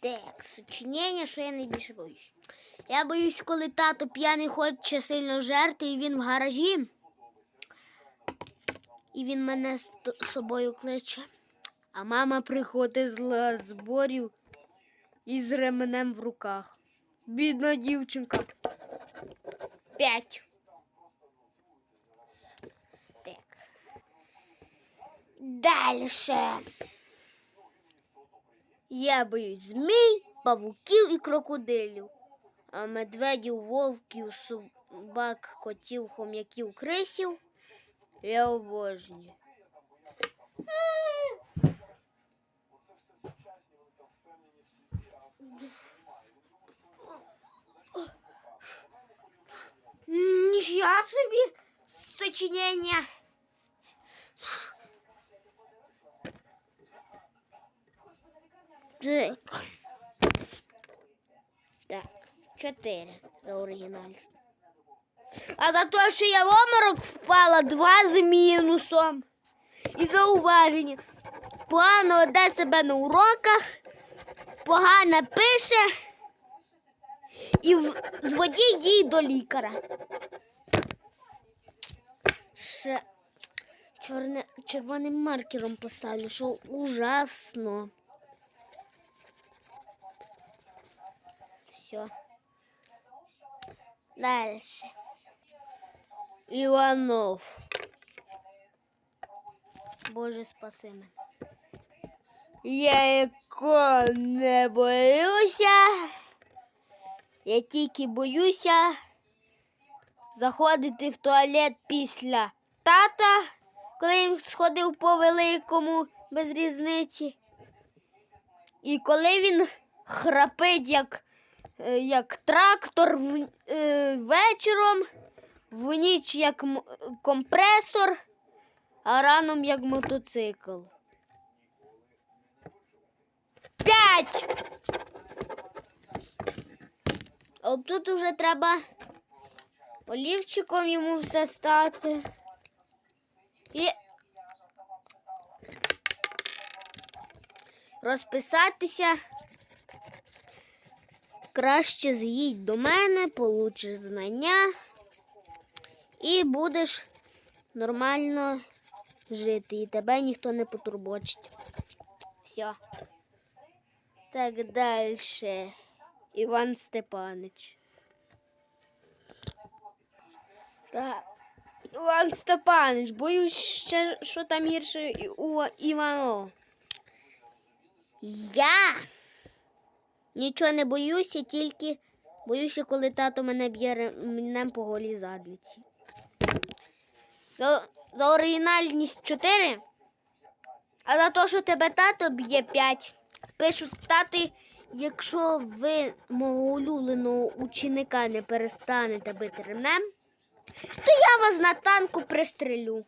Так, сочинення, що я найбільше боюсь. Я боюсь, коли тато п'яний хоче сильно жерти, і він в гаражі. І він мене з собою кличе. А мама приходить з зборів із ременем в руках. Бідна дівчинка. П'ять. Так. Дальше. Я боюсь змій, павуків і крокодилів. А медведів, вовків, собак, котів, хом'яків, крисів я обожнюю. Ніфіга собі сочинення. Так. Так, чотири за оригінальність. А за те, що я в оморок впала два з мінусом. І зауваження. Погано веде себе на уроках, погано пише і зводіть її до лікаря. Ще чорне, червоним маркером поставлю, що ужасно. Все. Дальше. Іванов. Боже, спаси мене. Я яко не боюся. Я тільки боюся заходити в туалет після тата, коли він сходив по великому без різниці. І коли він храпить як, як трактор в, е, вечором, в ніч як компресор, а раном як мотоцикл. П'ять! От тут вже треба олівчиком йому все стати. І розписатися. Краще з'їдь до мене, получиш знання і будеш нормально жити. І тебе ніхто не потурбочить. Все. Так далі. Іван Степанич. Так. Іван Степанич, боюсь ще, що там гірше у Івано. Я нічого не боюся, тільки боюся, коли тато мене б'є ременем по голій задниці. За, за оригінальність 4, а за те, що тебе тато б'є 5. Пишу стати, якщо ви мого улюбленого ученика не перестанете бити ремнем, то я вас на танку пристрелю.